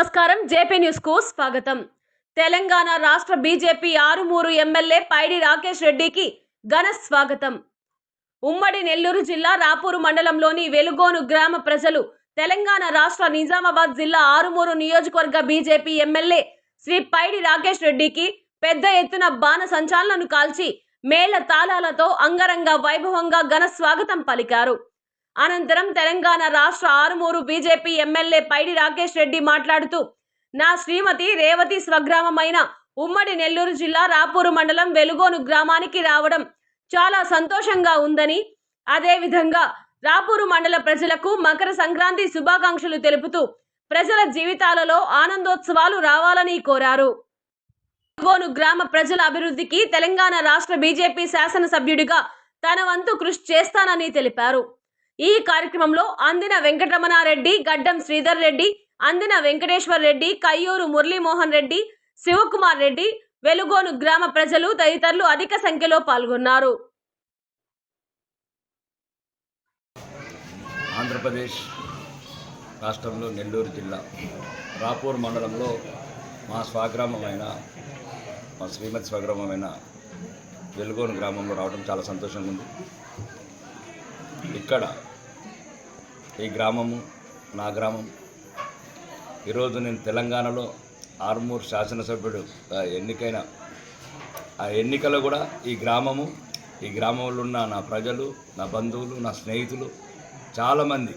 నమస్కారం. జేపీ న్యూస్కు స్వాగతం. తెలంగాణ రాష్ట్ర బీజేపీ ఆరుమూరు ఎమ్మెల్యే పైడి రాకేష్ రెడ్డికి ఘన స్వాగతం. ఉమ్మడి నెల్లూరు జిల్లా రాపూరు మండలంలోని వెలుగోను గ్రామ ప్రజలు తెలంగాణ రాష్ట్ర నిజామాబాద్ జిల్లా ఆరుమూరు నియోజకవర్గ బీజేపీ ఎమ్మెల్యే శ్రీ పైడి రాకేష్ రెడ్డికి పెద్ద ఎత్తున బాణ సంచాలనను కాల్చి మేళ తాళాలతో అంగరంగ వైభవంగా ఘన స్వాగతం పలికారు. అనంతరం తెలంగాణ రాష్ట్ర ఆరుమూరు బీజేపీ ఎమ్మెల్యే పైడి రాకేష్ రెడ్డి మాట్లాడుతూ నా శ్రీమతి రేవతి స్వగ్రామమైన ఉమ్మడి నెల్లూరు జిల్లా రాపూరు మండలం వెలుగోను గ్రామానికి రావడం చాలా సంతోషంగా ఉందని అదేవిధంగా రాపూరు మండల ప్రజలకు మకర సంక్రాంతి శుభాకాంక్షలు తెలుపుతూ ప్రజల జీవితాలలో ఆనందోత్సవాలు రావాలని కోరారు. వెలుగోను గ్రామ ప్రజల అభివృద్ధికి తెలంగాణ రాష్ట్ర బీజేపీ శాసనసభ్యుడిగా తన వంతు కృషి చేస్తానని తెలిపారు. ఈ కార్యక్రమంలో అందిన వెంకటరమణారెడ్డి గడ్డం శ్రీధర్ రెడ్డి అందిన వెంకటేశ్వర్ రెడ్డి కయ్యూరు మురళీమోహన్ రెడ్డి శివకుమార్ రెడ్డి వెలుగోను గ్రామ ప్రజలు తదితరులు అధిక సంఖ్యలో పాల్గొన్నారు. ఆంధ్రప్రదేశ్ రాష్ట్రంలో నెల్లూరు జిల్లా రాపూర్ మండలంలో మా స్వగ్రామమైన మా శ్రీమతి స్వగ్రామమైన వెలుగోను గ్రామంలో రావడం చాలా సంతోషంగా ఉంది. ఇక్కడ ఈ గ్రామము నా గ్రామం. ఈరోజు నేను తెలంగాణలో ఆర్మూర్ శాసనసభ్యుడు ఎన్నికైన ఆ ఎన్నికలో కూడా ఈ గ్రామము ఈ గ్రామంలో ఉన్న నా ప్రజలు నా బంధువులు నా స్నేహితులు చాలామంది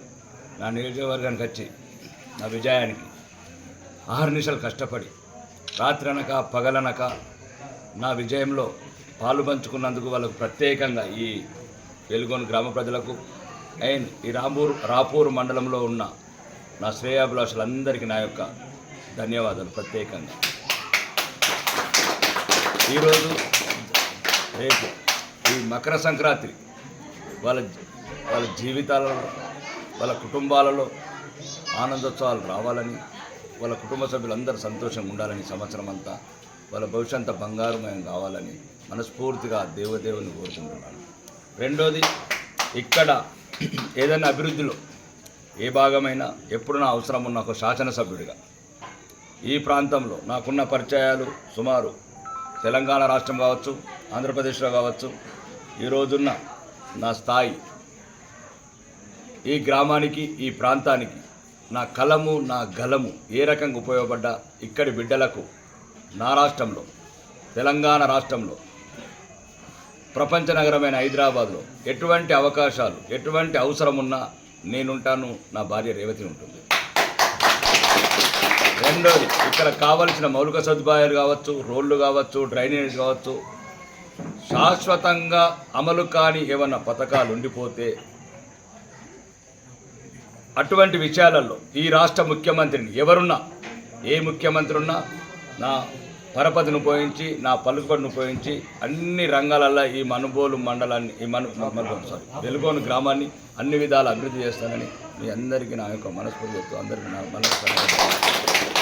నా నియోజకవర్గానికి వచ్చి నా విజయానికి ఆహర్నిశలు కష్టపడి రాత్రనక పగలనక నా విజయంలో పాలు పంచుకున్నందుకు వాళ్ళకు ప్రత్యేకంగా ఈ వెలుగొని గ్రామ ప్రజలకు అండ్ ఈ రాంపూర్ రాపూర్ మండలంలో ఉన్న నా శ్రేయాభిలాషులందరికీ నా యొక్క ధన్యవాదాలు ప్రత్యేకంగా. ఈరోజు రేపు ఈ మకర సంక్రాంతి వాళ్ళ వాళ్ళ జీవితాలలో వాళ్ళ కుటుంబాలలో ఆనందోత్సవాలు రావాలని వాళ్ళ కుటుంబ సభ్యులందరూ సంతోషంగా ఉండాలని సంవత్సరం అంతా వాళ్ళ భవిష్యత్తు బంగారుమయం కావాలని మనస్ఫూర్తిగా దేవదేవుని కోరుకుంటున్నాను. రెండోది ఇక్కడ ఏదైనా అభివృద్ధిలో ఏ భాగమైనా ఎప్పుడు నా అవసరం ఉన్న ఒక శాసనసభ్యుడిగా. ఈ ప్రాంతంలో నాకున్న పరిచయాలు సుమారు తెలంగాణ రాష్ట్రం కావచ్చు ఆంధ్రప్రదేశ్లో కావచ్చు ఈరోజున్న నా స్థాయి ఈ గ్రామానికి ఈ ప్రాంతానికి నా కలము నా గలము ఏ రకంగా ఉపయోగపడ్డా ఇక్కడి బిడ్డలకు నా రాష్ట్రంలో తెలంగాణ రాష్ట్రంలో ప్రపంచ నగరమైన హైదరాబాద్లో ఎటువంటి అవకాశాలు ఎటువంటి అవసరం ఉన్నా నేనుంటాను నా భార్య రేవతి ఉంటుంది. రెండోది ఇక్కడ కావలసిన మౌలిక సదుపాయాలు కావచ్చు రోడ్లు కావచ్చు డ్రైనేజ్ కావచ్చు శాశ్వతంగా అమలు కాని ఏమన్నా పథకాలు ఉండిపోతే అటువంటి విషయాలలో ఈ రాష్ట్ర ముఖ్యమంత్రిని ఎవరున్నా ఏ ముఖ్యమంత్రి ఉన్నా నా పరపతిని ఉపయోగించి నా పలుకుబడిని ఉపయోగించి అన్ని రంగాలల్లో ఈ మనుబోలు మండలాన్ని ఈ మను సారీ వెలుగోని గ్రామాన్ని అన్ని విధాలు అభివృద్ధి చేస్తానని మీ అందరికీ నా యొక్క మనస్ఫూర్తి చెప్తూ అందరికీ నా మనస్ఫూర్తి